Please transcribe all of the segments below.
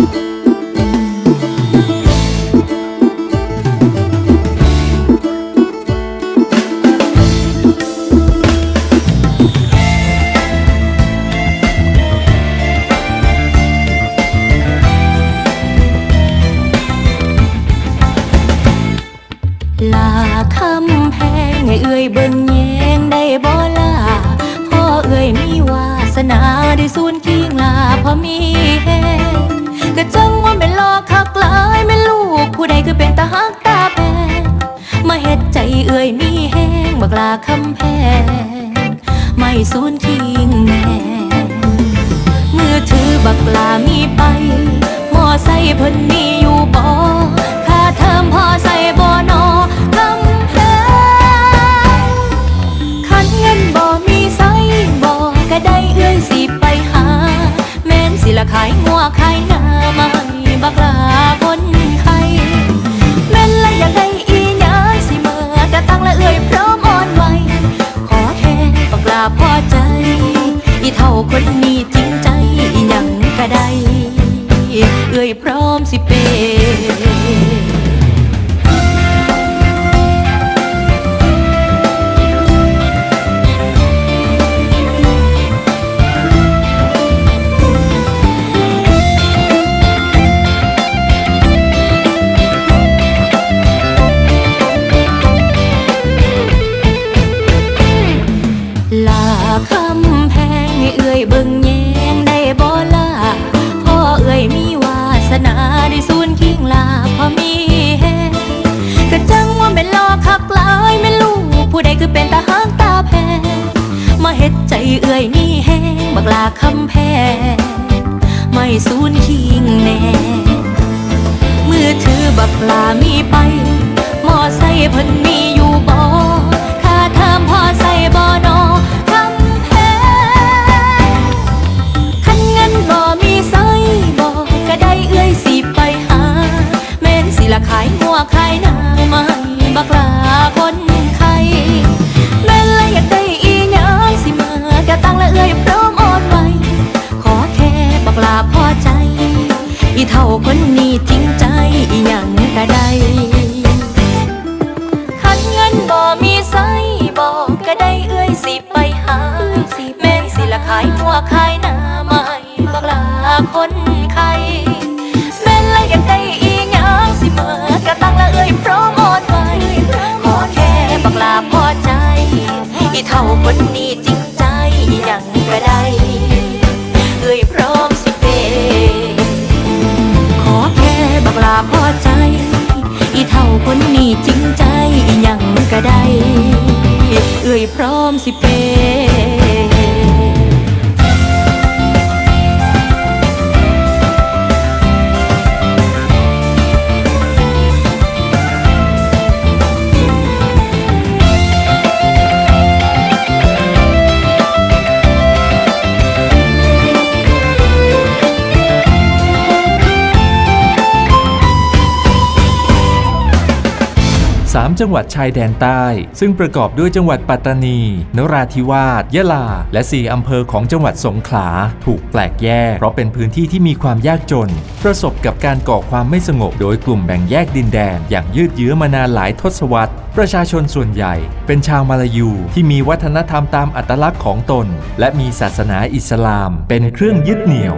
ล คำแพง ไม่สูนทิ้งแน่มือถือบักลามีไป มอไซค์เพิ่นมี คนนี้จริงใจอีหยังก็ได้ เอ่ยพร้อมสิเป เฮ็ดใจเอ่ยนี่แฮงบักลาคำแพงไม่สูนคิงแน่มือถือบักลามีไปมอไซเพิ่นมีอยู่บ่ค่าเทอมพอใส่บ่นอคำแพงคันเงินบ่มีไสบ่ก็ได้เอื้อยสิไปหา แม่นสิละขายงัวขายหน้ามาบักลาคนไท เท่าคนนี้จริงใจอีหยังก็ได้คันเงินบ่มีไสบ่ก็ได้เอื้อยสิไปหาแม่นสิละขายหัวขายหน้าไม้บักลาคนไข้แม่นละอยากได้อีหยังสิเมื่อกะตั้งละเอื้อยพร้อมอ่อนไหวขอแค่บักลาพอใจ อีเท่าคนนี้จริง เอ่ยพร้อมสิเป ย์สามจังหวัดชายแดนใต้ ซึ่งประกอบด้วยจังหวัดปัตตานี นราธิวาส ยะลา และสี่อำเภอของจังหวัดสงขลา ถูกแปลกแยก เพราะเป็นพื้นที่ที่มีความยากจน ประสบกับการก่อความไม่สงบ โดยกลุ่มแบ่งแยกดินแดน อย่างยืดเยื้อมานานหลายทศวรรษ ประชาชนส่วนใหญ่ เป็นชาวมาลายูที่มีวัฒนธรรมตามอัตลักษณ์ของตน และมีศาสนาอิสลาม เป็นเครื่องยึดเหนี่ยว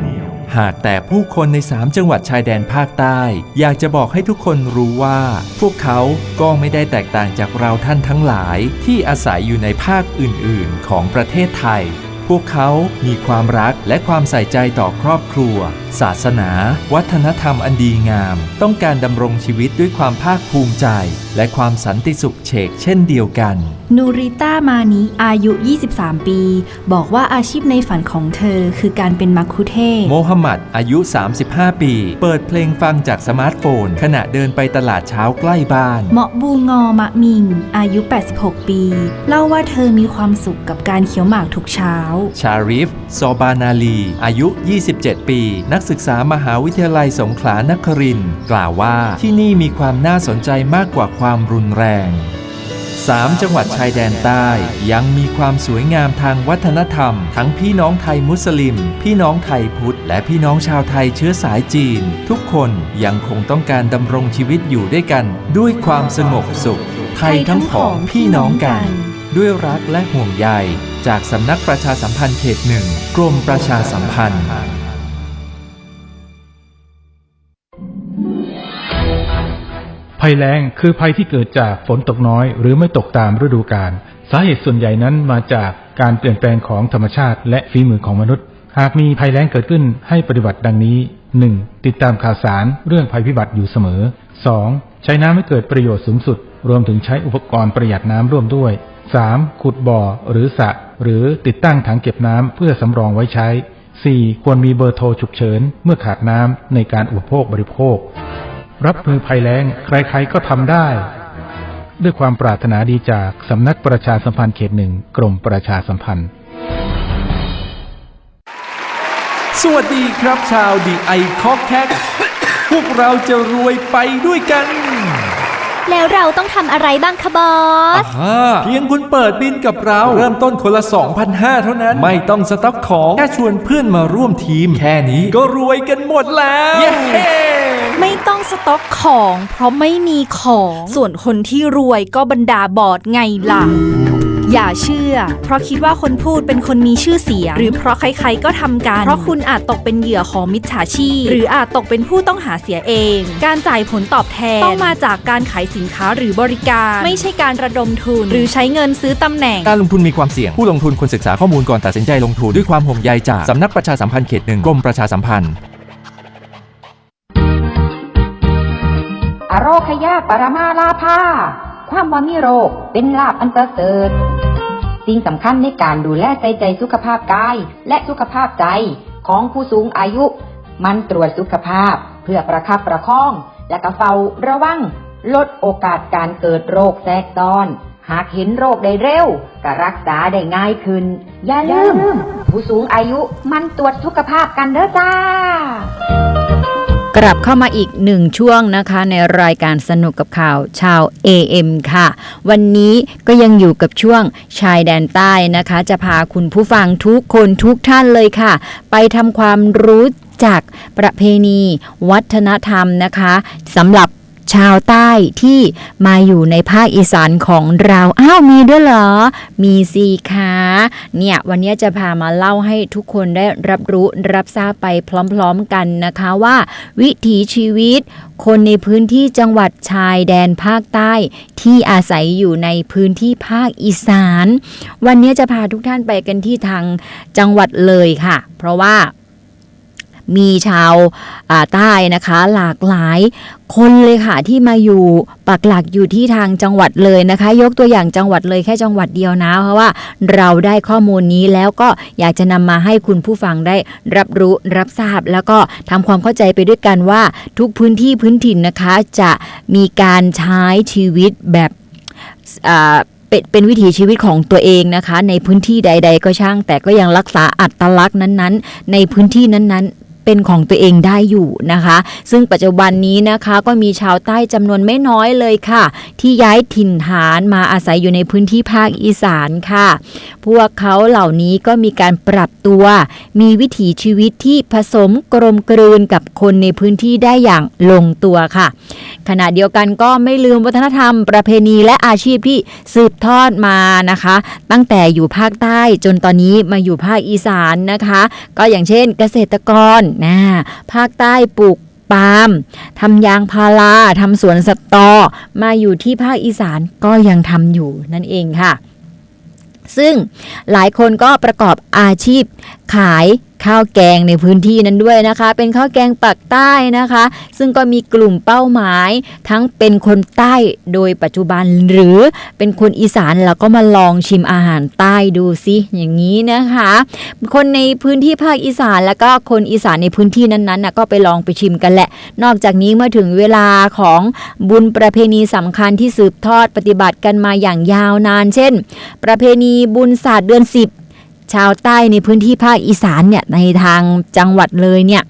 หากแต่ผู้คนใน 3 จังหวัดชายแดนภาคใต้ อยากจะบอกให้ทุกคนรู้ว่า พวกเขาก็ไม่ได้แตกต่างจากเราท่านทั้งหลายที่อาศัยอยู่ในภาคอื่น ๆ ของประเทศไทย พวกเขามีความรักและความใส่ใจต่อครอบครัว ศาสนา วัฒนธรรมอันดีงาม ต้องการดำรงชีวิตด้วยความภาคภูมิใจ และความสันติสุขเฉกเช่นเดียวกัน นูริต้ามานิอายุ 23 ปี บอกว่าอาชีพในฝันของเธอคือการเป็นมักคุเทศก์โมฮัมหมัดอายุ 35 ปี เปิดเพลงฟังจากสมาร์ทโฟน ขณะเดินไปตลาดเช้าใกล้บ้านเหมาะบูงอมะมิง อายุ 86 ปี เล่าว่าเธอมีความสุขกับการเคี้ยวหมากทุกเช้า ชาริฟโซบานาลี อายุ 27 ปี นักศึกษามหาวิทยาลัยสงขลานครินทร์กล่าวว่าที่นี่มีความน่าสนใจมากกว่าความรุนแรง 3จังหวัดชายแดนใต้ยังมีความสวยงามทางวัฒนธรรม ทั้งพี่น้องไทยมุสลิม พี่น้องไทยพุทธ และพี่น้องชาวไทยเชื้อสายจีน ทุกคนยังคงต้องการดำรงชีวิตอยู่ด้วยกัน ด้วยความสงบสุข ไทยทั้งของพี่น้องกัน ด้วยรักและห่วงใยจากสำนักประชาสัมพันธ์เขตหนึ่งกรมประชาสัมพันธ์ ภัยแล้งคือภัยที่เกิดจากฝนตกน้อย หรือไม่ตกตามฤดูกาลสาเหตุส่วนใหญ่นั้นมาจากการเปลี่ยนแปลงของธรรมชาติ และฝีมือของมนุษย์ หากมีภัยแล้งเกิดขึ้นให้ปฏิบัติดังนี้ 1. ติดตามข่าวสารเรื่องภัยพิบัติอยู่เสมอ 2. ใช้น้ำให้เกิดประโยชน์สูงสุด รวมถึงใช้อุปกรณ์ประหยัดน้ำร่วมด้วย 3. ขุดบ่อหรือสระหรือติดตั้งถังเก็บน้ำเพื่อสำรองไว้ใช้ 4. ควรมีเบอร์โทรฉุกเฉินเมื่อขาดน้ำในการอุปโภคบริโภค รับมือภัยแล้ง ใครๆก็ทำได้ ด้วยความปรารถนาดีจากสำนักประชาสัมพันธ์เขตหนึ่งกรมประชาสัมพันธ์ สวัสดีครับชาวดีไอคอกแคกพวกเราจะรวยไปด้วยกัน แล้วเราต้องทำอะไรบ้างคะบอส อ่าเพียงคุณเปิดบินกับเรา เริ่มต้นคนละ 2,500 เท่านั้น ไม่ต้องสต็อกของ แค่ชวนเพื่อนมาร่วมทีม แค่นี้ก็รวยกันหมดแล้ว เย้ไม่ต้องสต็อกของ เพราะไม่มีของ ส่วนคนที่รวยก็บรรดาบอดไงล่ะ อย่าเชื่อ เพราะคิดว่าคนพูดเป็นคนมีชื่อเสียง หรือเพราะใครๆก็ทำกัน เพราะคุณอาจตกเป็นเหยื่อของมิจฉาชีพ หรืออาจตกเป็นผู้ต้องหาเสียเอง การจ่ายผลตอบแทนต้องมาจากการขายสินค้าหรือบริการ ไม่ใช่การระดมทุน หรือใช้เงินซื้อตำแหน่ง การลงทุนมีความเสี่ยง ผู้ลงทุนควรศึกษาข้อมูลก่อนตัดสินใจลงทุนด้วยความห่วงใยจากสำนักประชาสัมพันธ์เขตหนึ่งกรมประชาสัมพันธ์อโรคยาปรมาลาภา ความว่ามีโรค เป็นลาบอันประเสริฐสิ่งสำคัญในการดูแลใจใจสุขภาพกาย และสุขภาพใจของผู้สูงอายุ มันตรวจสุขภาพเพื่อประคับประคอง และกระเฝ้าระวัง ลดโอกาสการเกิดโรคแทรกซ้อน หากเห็นโรคได้เร็วก็รักษาได้ง่ายขึ้น อย่าลืม ผู้สูงอายุมันตรวจสุขภาพกันเด้อจ้า กลับเข้ามาอีกหนึ่งช่วงนะคะ ในรายการสนุกกับข่าวชาว AM ค่ะ วันนี้ก็ยังอยู่กับช่วงชายแดนใต้นะคะ จะพาคุณผู้ฟังทุกคนทุกท่านเลยค่ะ ไปทำความรู้จักประเพณี วัฒนธรรมนะคะสำหรับ ชาวใต้ที่มาอยู่ในภาคอีสานของเรา อ้าว มีด้วยเหรอ มีสิคะเนี่ย วันนี้จะพามาเล่าให้ทุกคนได้รับรู้รับทราบไปพร้อมๆกันนะคะว่า วิถีชีวิต คนในพื้นที่จังหวัดชายแดนภาคใต้ที่อาศัยอยู่ในพื้นที่ภาคอีสาน วันนี้จะพาทุกท่านไปกันที่ทางจังหวัดเลยค่ะ เพราะว่า มีชาวาใต้นะคะ หลากหลายคนเลยค่ะที่มาอยู่ปักหลักอยู่ที่ทางจังหวัดเลยนะคะ ยกตัวอย่างจังหวัดเลยแค่จังหวัดเดียวนะเพราะว่าเราได้ข้อมูลนี้แล้วก็อยากจะนำมาให้คุณผู้ฟังได้รับรู้รับทราบ แล้วก็ทำความเข้าใจไปด้วยกันว่าทุกพื้นที่พื้นถิ่นนะคะ จะมีการใช้ชีวิตแบบเป็นเป็นวิถีชีวิตของตัวเองนะคะ ในพื้นที่ใด ๆ ก็ช่าง แต่ก็ยังรักษาอัตลักษณ์นั้นๆ ในพื้นที่นั้นๆ เป็นของตัวเองได้อยู่นะคะ ซึ่งปัจจุบันนี้นะคะก็มีชาวใต้จำนวนไม่น้อยเลยค่ะ ที่ย้ายถิ่นฐานมาอาศัยอยู่ในพื้นที่ภาคอีสานค่ะ พวกเขาเหล่านี้ก็มีการปรับตัว มีวิถีชีวิตที่ผสมกลมกลืนกับคนในพื้นที่ได้อย่างลงตัวค่ะ ขณะเดียวกันก็ไม่ลืมวัฒนธรรมประเพณีและอาชีพที่สืบทอดมานะคะ ตั้งแต่อยู่ภาคใต้จนตอนนี้มาอยู่ภาคอีสานนะคะ ก็อย่างเช่นเกษตรกรนะภาคใต้ปลูกปาล์มทำยางพาราทำสวนสตอ มาอยู่ที่ภาคอีสานก็ยังทำอยู่นั่นเองค่ะ ซึ่งหลายคนก็ประกอบอาชีพขาย ข้าวแกงในพื้นที่นั้นด้วยนะคะ เป็นข้าวแกงปักใต้นะคะ ซึ่งก็มีกลุ่มเป้าหมาย ทั้งเป็นคนใต้โดยปัจจุบันหรือเป็นคนอีสานแล้วก็มาลองชิมอาหารใต้ดูสิอย่างนี้นะคะ คนในพื้นที่ภาคอีสานแล้วก็คนอีสานในพื้นที่นั้นๆนะก็ไปลองไปชิมกันแหละ นอกจากนี้เมื่อถึงเวลาของบุญประเพณีสำคัญที่สืบทอดปฏิบัติกันมาอย่างยาวนาน เช่น ประเพณีบุญศาสตร์เดือนสิบ ชาวใต้ในพื้นที่ภาคอีสานเนี่ยในทางจังหวัดเลยเนี่ย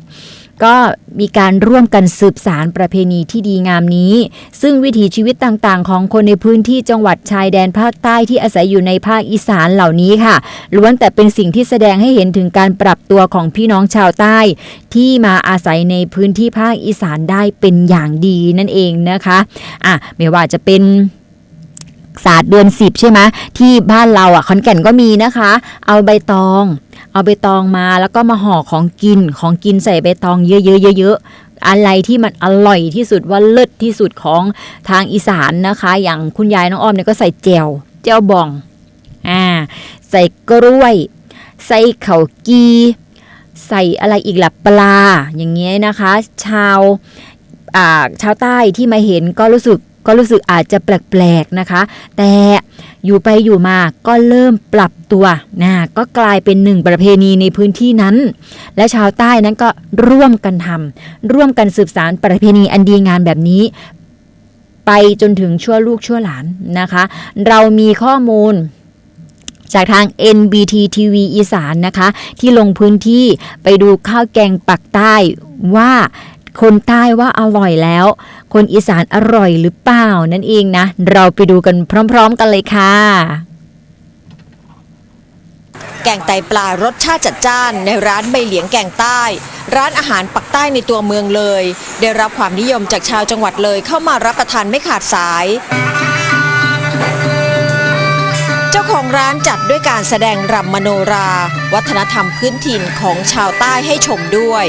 ก็มีการร่วมกันสืบสารประเพณีที่ดีงามนี้ ซึ่งวิถีชีวิตต่างๆ ของคนในพื้นที่จังหวัดชายแดนภาคใต้ที่อาศัยอยู่ในภาคอีสานเหล่านี้ค่ะ ล้วนแต่เป็นสิ่งที่แสดงให้เห็นถึงการปรับตัวของพี่น้องชาวใต้ ที่มาอาศัยในพื้นที่ภาคอีสานได้เป็นอย่างดีนั่นเองนะคะ อะไม่ว่าจะเป็น ศาสตร์เดือนสิบใช่ไหมที่บ้านเราอะขอนแก่นก็มีนะคะ เอาใบตอง เอาใบตองมาแล้วก็มาห่อของกินของกินใส่ใบตองเยอะๆเยอะๆอะไรที่มันอร่อยที่สุดว่าเลิศที่สุดของทางอีสานนะคะ อย่างคุณยายน้องอ้อมเนี่ยก็ใส่แจวแจวบองอ่าใส่กล้วย ใส่เข้ากีใส่อะไรอีกล่ะปลาอย่างเงี้ยนะคะ ชาวอ่าชาวใต้ที่มาเห็นก็รู้สึก ก็รู้สึกอาจจะแปลกๆนะคะ แต่อยู่ไปอยู่มาก็เริ่มปรับตัวนะก็กลายเป็นหนึ่งประเพณีในพื้นที่นั้น และชาวใต้นั้นก็ร่วมกันทำร่วมกันสืบสารประเพณีอันดีงามแบบนี้ไปจนถึงชั่วลูกชั่วหลานนะคะ เรามีข้อมูลจากทาง NBT TV อีสานนะคะ ที่ลงพื้นที่ไปดูข้าวแกงปักใต้ว่า คนใต้ว่าอร่อยแล้ว คนอีสานอร่อยหรือเปล่านั่นเองนะ เราไปดูกันพร้อม ๆ กันเลยค่ะแกงไตปลารสชาติจัดจ้านในร้านใบเหลียงแกงใต้ ร้านอาหารปักใต้ในตัวเมืองเลย ได้รับความนิยมจากชาวจังหวัดเลยเข้ามารับประทานไม่ขาดสาย เจ้าของร้านจัดด้วยการแสดงรำมโนรา วัฒนธรรมพื้นถิ่นของชาวใต้ให้ชมด้วย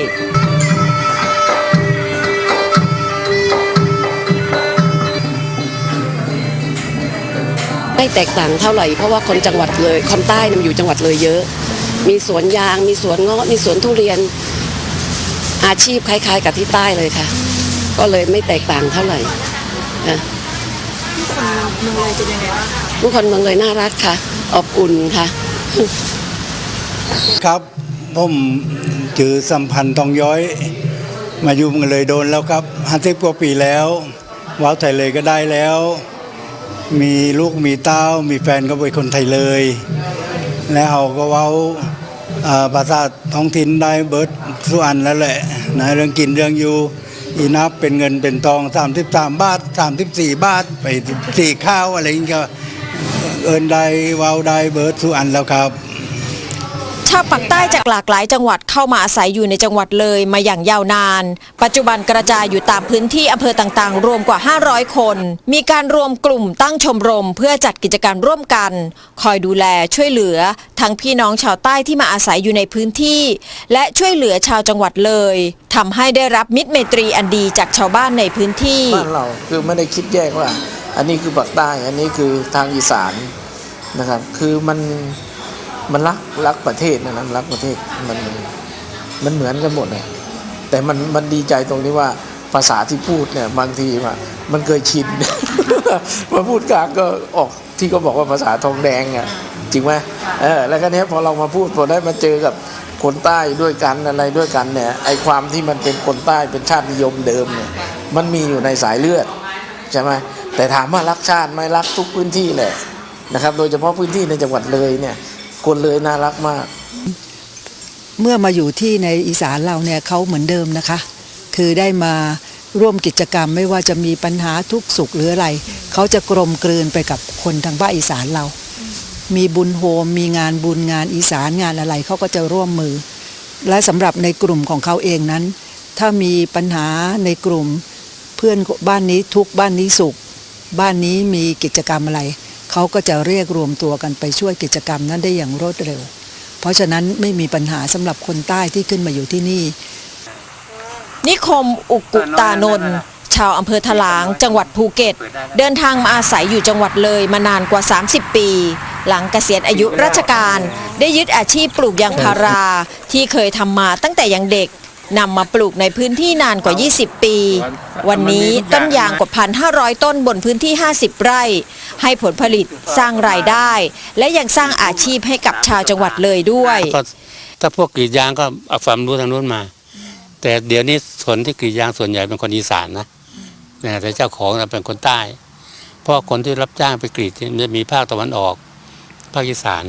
แตกต่างเท่าไหร่เพราะว่าคนจังหวัดเลยคนใต้เนี่ยอยู่จังหวัดเลยเยอะ มีสวนยาง มีสวนเงาะมีสวนทุเรียน อาชีพคล้าย ๆ กับที่ใต้เลยค่ะ ก็เลยไม่แตกต่างเท่าไหร่ค่ะผู้คนเมืองเลยน่ารักค่ะ อบอุ่นค่ะ ครับผมจือสัมพันธ์ทองย้อย มาอยู่เมืองเลยโดนแล้วครับห้าสิบกว่าปีแล้วว้าวไทยเลยก็ได้แล้ว มีลูกมีเต้า มีแฟนก็เป็นคนไทยเลย แล้วเขาก็เว้าภาษาท้องถิ่นได้เบิร์ดสุอันแล้วแหละนะเรื่องกินเรื่องอยู่อีนับเป็นเงินเป็นทอง 33 บาท 34 บาท ไปสี่ข้าวอะไรอย่างเงี้ยก็เอินได้เว้าได้เบิร์ดสุอันแล้วครับ ชาวปักใต้จากหลากหลายจังหวัดเข้ามาอาศัยอยู่ในจังหวัดเลยมาอย่างยาวนาน ปัจจุบันกระจายอยู่ตามพื้นที่อำเภอต่างๆ รวมกว่า 500 คน มีการรวมกลุ่มตั้งชมรม เพื่อจัดกิจกรรมร่วมกัน คอยดูแลช่วยเหลือ ทั้งพี่น้องชาวใต้ที่มาอาศัยอยู่ในพื้นที่ และช่วยเหลือชาวจังหวัดเลยทำให้ได้รับมิตรไมตรีอันดีจากชาวบ้านในพื้นที่บ้านเราคือไม่ได้คิดแยกว่า อันนี้คือปากใต้อันนี้คือทางอีสานนะครับ คือมัน มันรักรักประเทศนะนะรักประเทศมันมันเหมือนกันหมดเลยแต่มันมันดีใจตรงที่ว่าภาษาที่พูดเนี่ยบางทีว่ามันเคยชิน มาพูดกลางก็ออกที่ก็บอกว่าภาษาทองแดงอะจริงไหมเออแล้วก็เนี้ยพอเรามาพูดพอได้มาเจอกับคนใต้ด้วยกันอะไรด้วยกันเนี่ยไอความที่มันเป็นคนใต้เป็นชาตินิยมเดิมเนี่ยมันมีอยู่ในสายเลือดใช่ไหมแต่ถามว่ารักชาติไหมรักทุกพื้นที่แหละนะครับ โดยเฉพาะพื้นที่ในจังหวัดเลยเนี่ย คนเลยน่ารักมาก เมื่อมาอยู่ที่ในอีสานเราเนี่ยเขาเหมือนเดิมนะคะ คือได้มาร่วมกิจกรรมไม่ว่าจะมีปัญหาทุกสุขหรืออะไร เขาจะกลมกลืนไปกับคนทางภาคอีสานเรา มีบุญโฮมมีงานบุญงานอีสานงานอะไรเขาก็จะร่วมมือ และสำหรับในกลุ่มของเขาเองนั้น ถ้ามีปัญหาในกลุ่ม เพื่อนบ้านนี้ทุกบ้านนี้สุข บ้านนี้มีกิจกรรมอะไร เขาก็จะเรียกรวมตัวกันไปช่วยกิจกรรมนั้นได้อย่างรวดเร็ว เพราะฉะนั้นไม่มีปัญหาสำหรับคนใต้ที่ขึ้นมาอยู่ที่นี่ นิคมอุกุตานนท์ชาวอำเภอถลาง จังหวัดภูเก็ต เดินทางมาอาศัยอยู่จังหวัดเลยมานานกว่า 30 ปี หลังเกษียณอายุราชการ ได้ยึดอาชีพปลูกยางพาราที่เคยทำมาตั้งแต่ยังเด็ก นำมาปลูกในพื้นที่นานกว่า 20 ปี วันนี้ต้นยางกว่า 1,500 ต้นบนพื้นที่ 50 ไร่ ให้ผลผลิตสร้างรายได้ และยังสร้างอาชีพให้กับชาวจังหวัดเลยด้วย ก็ถ้าพวกกรีดยางก็เอาความรู้ทางนู้นมา แต่เดี๋ยวนี้คนที่กรีดยางส่วนใหญ่เป็นคนอีสานนะนะแต่เจ้าของน่ะเป็นคนใต้ เพราะคนที่รับจ้างไปกรีดเนี่ยจะมีภาคตะวันออก ภาคอีสาน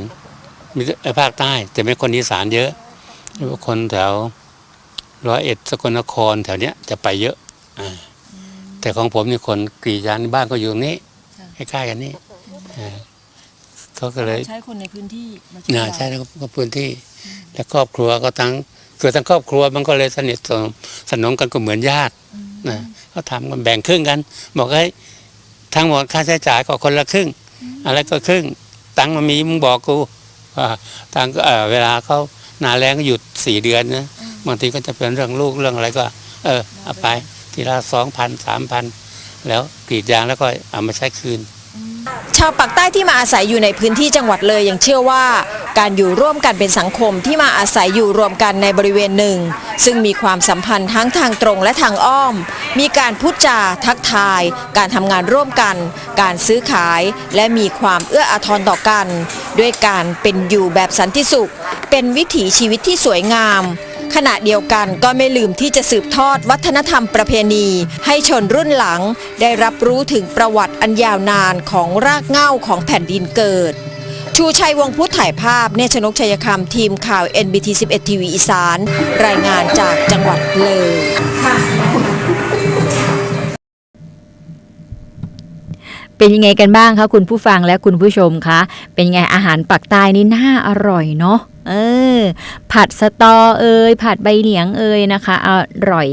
มีไอ้ภาคใต้แต่เป็นคนอีสานเยอะคนแถว ร้อยเอ็ดสกลนครแถวเนี้ยจะไปเยอะอ่าแต่ของผมนี่คนกรีดยางในบ้านก็อยู่ตรงนี้ใกล้ๆกันนี่อ่าเขาก็เลยใช้คนในพื้นที่มาน่าใช่แล้วก็พื้นที่ และครอบครัวก็ทั้งเกิดทั้งครอบครัวมันก็เลยสนิทสนมสนมกันก็เหมือนญาตินะเขาทำกันแบ่งครึ่งกัน บอกให้ยทั้งหมดค่าใช้จ่ายก็คนละครึ่ง อะไรก็ครึ่ง ตังค์มันมีมึงบอกกูว่าตังค์ก็เออเวลาเขาหนาแรงก็หยุดสี่เดือนนะ บางทีก็จะเป็นเรื่องลูกเรื่องอะไรก็ เออเอาไปทีละสองพันสามพันแล้วกรีดยางแล้วก็เอามาใช้คืน ชาวปากใต้ที่มาอาศัยอยู่ในพื้นที่จังหวัดเลยยังเชื่อว่า การอยู่ร่วมกันเป็นสังคมที่มาอาศัยอยู่รวมกันในบริเวณหนึ่ง ซึ่งมีความสัมพันธ์ทั้งทางตรงและทางอ้อม มีการพูดจาทักทาย การทำงานร่วมกัน การซื้อขาย และมีความเอื้ออาทรต่อกัน ด้วยการเป็นอยู่แบบสันติสุข เป็นวิถีชีวิตที่สวยงาม ขณะเดียวกันก็ไม่ลืมที่จะสืบทอดวัฒนธรรมประเพณี ให้ชนรุ่นหลังได้รับรู้ถึงประวัติอันยาวนานของรากเหง้าของแผ่นดินเกิด ชูชัยวงศ์พุทธถ่ายภาพเนชนกชัยคำทีมข่าว NBT 11 ทีวีอีสาน รายงานจากจังหวัดเลยเป็นยังไงกันบ้างคะคุณผู้ฟังและคุณผู้ชมคะ เป็นไงอาหารปักใต้นี่น่าอร่อยเนาะเออ ผัดสตอเอยผัดใบเหลียงเอยนะคะอร่อย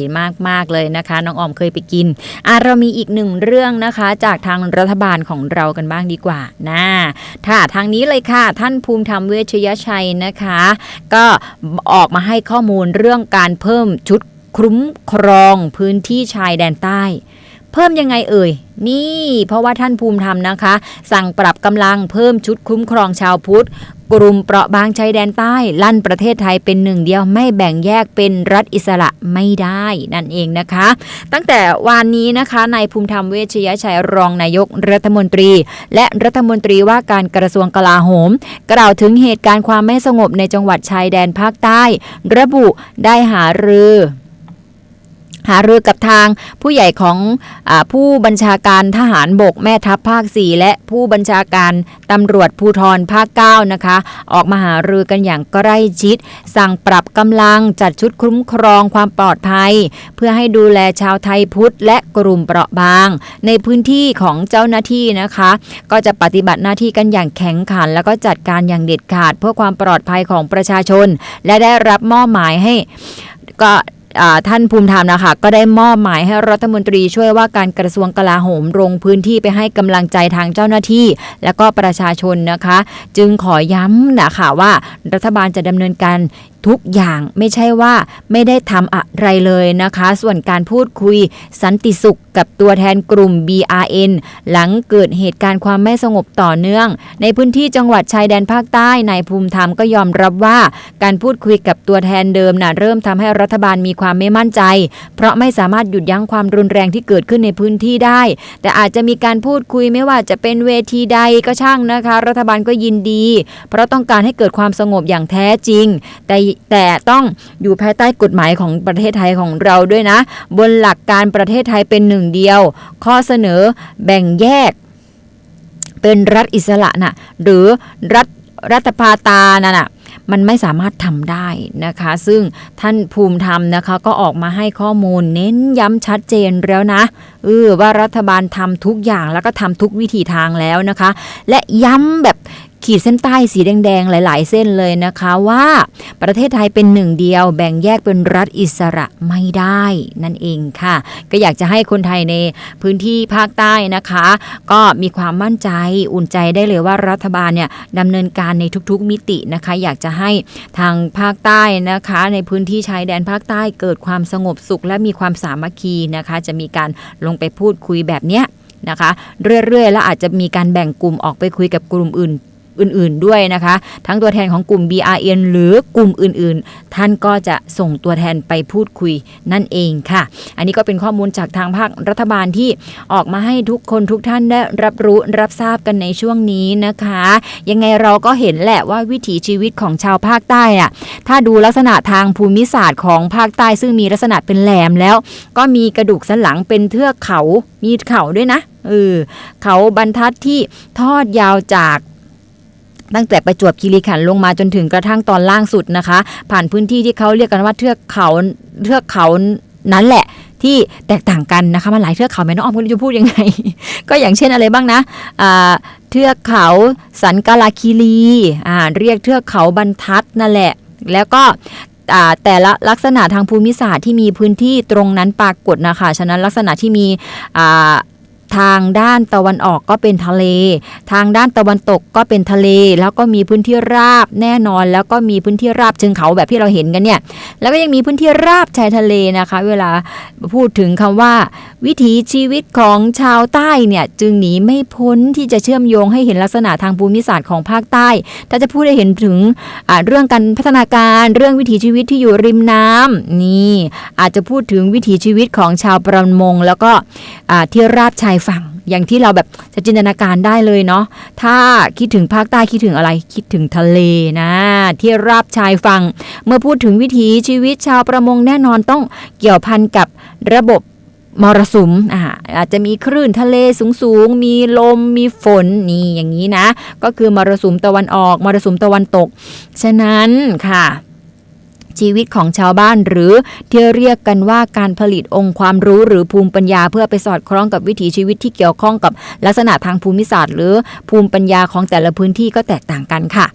มากๆเลยนะคะ น้องออมเคยไปกินอะเรามีอีกหนึ่งเรื่องนะคะ จากทางรัฐบาลของเรากันบ้างดีกว่านะถ้าทางนี้เลยค่ะท่านภูมิธรรมเวชยชัยนะคะ ก็ออกมาให้ข้อมูลเรื่องการเพิ่มชุดคุ้มครองพื้นที่ชายแดนใต้ เพิ่มยังไงเอ่ย นี่ เพราะว่าท่านภูมิธรรมนะคะ สั่งปรับกำลังเพิ่มชุดคุ้มครองชาวพุทธกลุ่มเปราะบางชายแดนใต้ ลั่นประเทศไทยเป็นหนึ่งเดียวไม่แบ่งแยกเป็นรัฐอิสระไม่ได้นั่นเองนะคะ ตั้งแต่วันนี้นะคะนายภูมิธรรมเวชยชัยรองนายกรัฐมนตรี และรัฐมนตรีว่าการกระทรวงกลาโหม กล่าวถึงเหตุการณ์ความไม่สงบในจังหวัดชายแดนภาคใต้ ระบุได้หารือ หารือกับทางผู้ใหญ่ของอผู้บัญชาการทหารบกแม่ทัพภาค 4 และผู้บัญชาการตำรวจภูธรภาค 9 นะคะ ออกมาหารือกันอย่างใกล้ชิด สั่งปรับกำลังจัดชุดคุ้มครองความปลอดภัย เพื่อให้ดูแลชาวไทยพุทธ และกลุ่มเปราะบาง ในพื้นที่ของเจ้าหน้าที่นะคะ ก็จะปฏิบัติหน้าที่กันอย่างแข็งขัน แล้วก็จัดการอย่างเด็ดขาด เพื่อความปลอดภัยของประชาชน และได้รับมอบหมายให้ก็ ท่านภูมิธรรมนะคะก็ได้มอบหมายให้รัฐมนตรีช่วยว่าการกระทรวงกลาโหมลงพื้นที่ไปให้กำลังใจทางเจ้าหน้าที่ และก็ประชาชนนะคะ จึงขอย้ำนะคะว่ารัฐบาลจะดำเนินการ ทุกอย่างไม่ใช่ว่าไม่ได้ทำอะไรเลยนะคะ ส่วนการพูดคุยสันติสุขกับตัวแทนกลุ่ม BRN หลังเกิดเหตุการณ์ความไม่สงบต่อเนื่อง ในพื้นที่จังหวัดชายแดนภาคใต้นายภูมิธรรมก็ยอมรับว่า การพูดคุยกับตัวแทนเดิมนะเริ่มทำให้รัฐบาลมีความไม่มั่นใจ เพราะไม่สามารถหยุดยั้งความรุนแรงที่เกิดขึ้นในพื้นที่ได้ แต่อาจจะมีการพูดคุยไม่ว่าจะเป็นเวทีใดก็ช่างนะคะ รัฐบาลก็ยินดี เพราะต้องการให้เกิดความสงบอย่างแท้จริง แต่แต่ต้องอยู่ภายใต้กฎหมายของประเทศไทยของเราด้วยนะ บนหลักการประเทศไทยเป็นหนึ่งเดียว ข้อเสนอแบ่งแยก เป็นรัฐอิสระน่ะหรือรัฐรัฐพาตาน่ะน่ะมันไม่สามารถทำได้นะคะ ซึ่งท่านภูมิธรรมนะคะก็ออกมาให้ข้อมูลเน้นย้ำชัดเจนแล้วนะเออว่ารัฐบาลทำทุกอย่างแล้วก็ทำทุกวิธีทางแล้วนะคะ และย้ำแบบ ขีดเส้นใต้สีแดงๆ หลาย ๆ เส้นเลยนะคะว่าประเทศไทยเป็นหนึ่งเดียวแบ่งแยกเป็นรัฐอิสระไม่ได้นั่นเองค่ะ ก็อยากจะให้คนไทยในพื้นที่ภาคใต้นะคะ ก็มีความมั่นใจอุ่นใจได้เลยว่ารัฐบาลเนี่ยดำเนินการในทุกๆมิตินะคะ อยากจะให้ทางภาคใต้นะคะ ในพื้นที่ชายแดนภาคใต้เกิดความสงบสุข และมีความสามัคคีนะคะ จะมีการลงไปพูดคุยแบบเนี้ยนะคะ เรื่อยๆ แล้วอาจจะมีการแบ่งกลุ่มออกไปคุยกับกลุ่มอื่น อื่นๆด้วยนะคะ ทั้งตัวแทนของกลุ่ม BRN หรือกลุ่มอื่นๆ ท่านก็จะส่งตัวแทนไปพูดคุยนั่นเองค่ะ อันนี้ก็เป็นข้อมูลจากทางภาครัฐบาลที่ออกมาให้ทุกคนทุกท่านได้รับรู้รับทราบกันในช่วงนี้นะคะ ยังไงเราก็เห็นแหละว่าวิถีชีวิตของชาวภาคใต้อะถ้าดูลักษณะทางภูมิศาสตร์ของภาคใต้ซึ่งมีลักษณะเป็นแหลมแล้ว ก็มีกระดูกสันหลังเป็นเทือกเขามีเขาด้วยนะเออเขาบรรทัดที่ทอดยาวจาก ตั้งแต่ประจวบคีรีขันธ์ลงมาจนถึงกระทั่งตอนล่างสุดนะคะ ผ่านพื้นที่ที่เขาเรียกกันว่าเทือกเขาเทือกเขานั้นแหละที่แตกต่างกันนะคะมันหลายเทือกเขาแม่น้องออมก็ไม่รู้จะพูดยังไง ก็อย่างเช่นอะไรบ้างนะเทือกเขาสันกาลาคีรีเรียกเทือกเขาบรรทัดนั่นแหละ แล้วก็แต่ละลักษณะทางภูมิศาสตร์ที่มีพื้นที่ตรงนั้นปรากฏนะคะ ฉะนั้นลักษณะที่มีอ ทางด้านตะวันออกก็เป็นทะเล ทางด้านตะวันตกก็เป็นทะเล แล้วก็มีพื้นที่ราบแน่นอน แล้วก็มีพื้นที่ราบเชิงเขาแบบที่เราเห็นกันเนี่ย แล้วก็ยังมีพื้นที่ราบชายทะเลนะคะ เวลาพูดถึงคำว่า วิถีชีวิตของชาวใต้เนี่ยจึงหนีไม่พ้นที่จะเชื่อมโยงให้เห็นลักษณะทางภูมิศาสตร์ของภาคใต้ ถ้าจะพูดให้เห็นถึงเรื่องการพัฒนาการเรื่องวิถีชีวิตที่อยู่ริมน้ำนี่อาจจะพูดถึงวิถีชีวิตของชาวประมง แล้วก็ที่ราบชายฝั่งอย่างที่เราแบบจะจินตนาการได้เลยเนาะถ้าคิดถึงภาคใต้คิดถึงอะไรคิดถึงทะเลนะ ที่ราบชายฝั่งเมื่อพูดถึงวิถีชีวิตชาวประมงแน่นอนต้องเกี่ยวพันกับระบบมรสุมอ่าอาจจะมีคลื่นทะเลสูงสูงๆมีลมมีฝนนี่อย่างนี้นะ ก็คือมรสุมตะวันออกมรสุมตะวันตก ฉะนั้นค่ะ ชีวิตของชาวบ้าน หรือที่เรียกกันว่าการผลิตองค์ความรู้หรือภูมิปัญญา เพื่อไปสอดคล้องกับวิถีชีวิตที่เกี่ยวข้องกับลักษณะทางภูมิศาสตร์ หรือภูมิปัญญาของแต่ละพื้นที่ก็แตกต่างกันค่ะ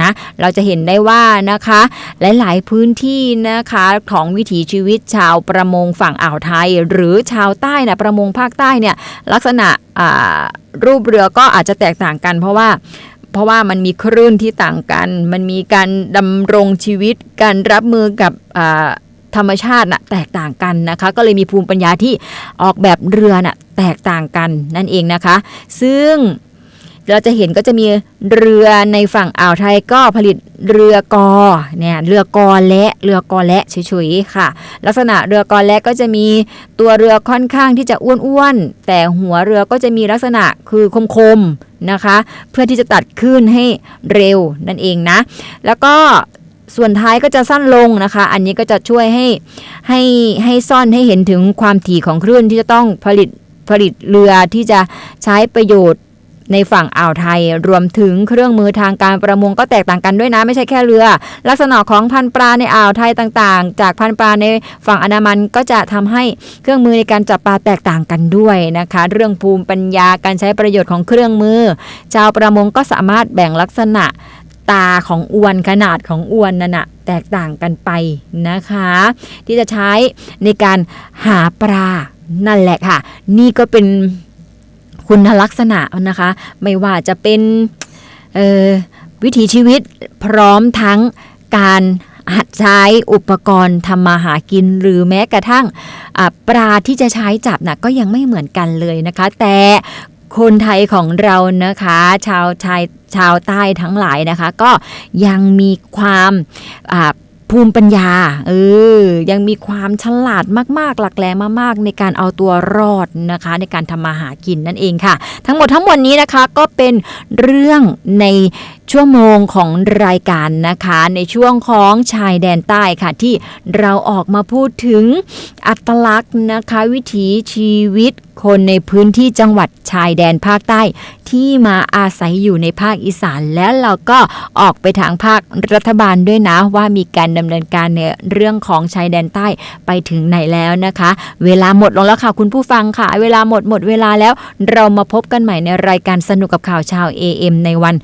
นะเราจะเห็นได้ว่านะคะหลาย ๆ พื้นที่นะคะของวิถีชีวิตชาวประมงฝั่งอ่าวไทย หรือชาวใต้นะประมงภาคใต้เนี่ยลักษณะรูปเรือก็อาจจะแตกต่างกันเพราะว่า เพราะว่ามันมีคลื่นที่ต่างกัน มันมีการดำรงชีวิต การรับมือกับธรรมชาติน่ะแตกต่างกันนะคะ ก็เลยมีภูมิปัญญาที่ออกแบบเรือน่ะแตกต่างกันนั่นเองนะคะ ซึ่ง เราจะเห็นก็จะมีเรือในฝั่งอ่าวไทยก็ผลิตเรือกอเนี่ยเรือกอและเรือกอและเฉยๆค่ะ ลักษณะเรือกอและก็จะมีตัวเรือค่อนข้างที่จะอ้วนๆแต่หัวเรือก็จะมีลักษณะคือคมๆนะคะ เพื่อที่จะตัดคลื่นให้เร็วนั่นเองนะ แล้วก็ส่วนท้ายก็จะสั้นลงนะคะ อันนี้ก็จะช่วยให้ให้ให้ซ่อนให้เห็นถึงความถี่ของคลื่นที่จะต้องผลิตผลิตเรือที่จะใช้ประโยชน์ ในฝั่งอ่าวไทยรวมถึงเครื่องมือทางการประมงก็แตกต่างกันด้วยนะ ไม่ใช่แค่เรือ ลักษณะของพันปลาในอ่าวไทยต่างๆ จากพันปลาในฝั่งอันดามันก็จะทำให้เครื่องมือในการจับปลาแตกต่างกันด้วยนะคะ เรื่องภูมิปัญญาการใช้ประโยชน์ของเครื่องมือ ชาวประมงก็สามารถแบ่งลักษณะตาของอวนขนาดของอวนนั่นนะแตกต่างกันไปนะคะ ที่จะใช้ในการหาปลานั่นแหละค่ะ นี่ก็เป็น คุณลักษณะนะคะ ไม่ว่าจะเป็นวิถีชีวิตพร้อมทั้งการหัดใช้อุปกรณ์ทำมาหากิน หรือแม้กระทั่งปลาที่จะใช้จับนะก็ยังไม่เหมือนกันเลยนะคะ แต่คนไทยของเรานะคะ ชาวชายชาวใต้ทั้งหลายนะคะ ก็ยังมีความ ภูมิปัญญา เออ ยังมีความฉลาดมากๆ หลักแหลมมากๆ ในการเอาตัวรอดนะคะ ในการทำมาหากินนั่นเองค่ะ ทั้งหมดทั้งมวลนี้นะคะก็เป็นเรื่องในชั่วโมงของรายการนะคะ ในช่วงของชายแดนใต้ค่ะ ที่เราออกมาพูดถึงอัตลักษณ์นะคะวิถีชีวิตคนในพื้นที่จังหวัดชายแดนภาคใต้ ที่มาอาศัยอยู่ในภาคอีสาน แล้วเราก็ออกไปทางภาครัฐบาลด้วยนะ ว่ามีการดำเนินการในเรื่องของชายแดนใต้ไปถึงไหนแล้วนะคะ เวลาหมดลงแล้วค่ะคุณผู้ฟังค่ะ เวลาหมดหมดเวลาแล้วเรามาพบกันใหม่ในรายการสนุกกับข่าวชาว AM ในวัน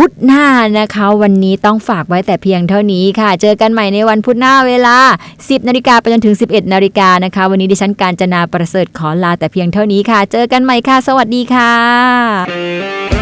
พุธหน้านะคะ วันนี้ต้องฝากไว้แต่เพียงเท่านี้ค่ะ เจอกันใหม่ในวันพุธหน้าเวลา 10นาฬิกาไปจนถึง 11นาฬิกานะคะ วันนี้ดิฉันการจนาประเสริฐขอลาแต่เพียงเท่านี้ค่ะ เจอกันใหม่ค่ะ สวัสดีค่ะ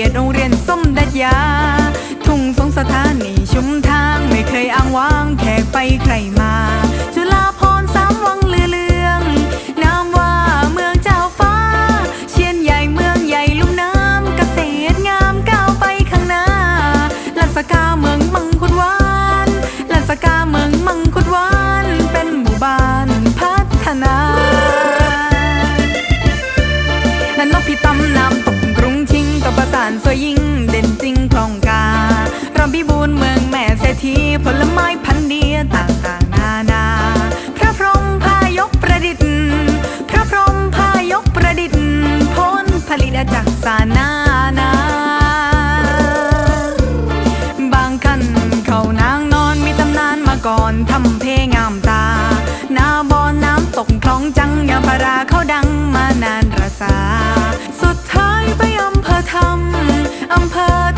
กียรโรงเรียนส้มดัดยา ทุ่งสงสถานีชุมทางไม่เคยอ้างว้างแขกไปใคร สวยยิ่งเด่นจริงคล่องการำพิบูลเมืองแม่เศรษฐีผลไม้พันเดียต่างๆนานา พระพรหมพายกประดิษฐ์ พระพรหมพายกประดิษฐ์พ้นผลิตจากสานานา บางคันเขานางนอนมีตำนานมาก่อนทำเพลงงามตา นาบอนน้ำตกคลองจังยาปราเข้าดังมานานระสา คำอำเภอ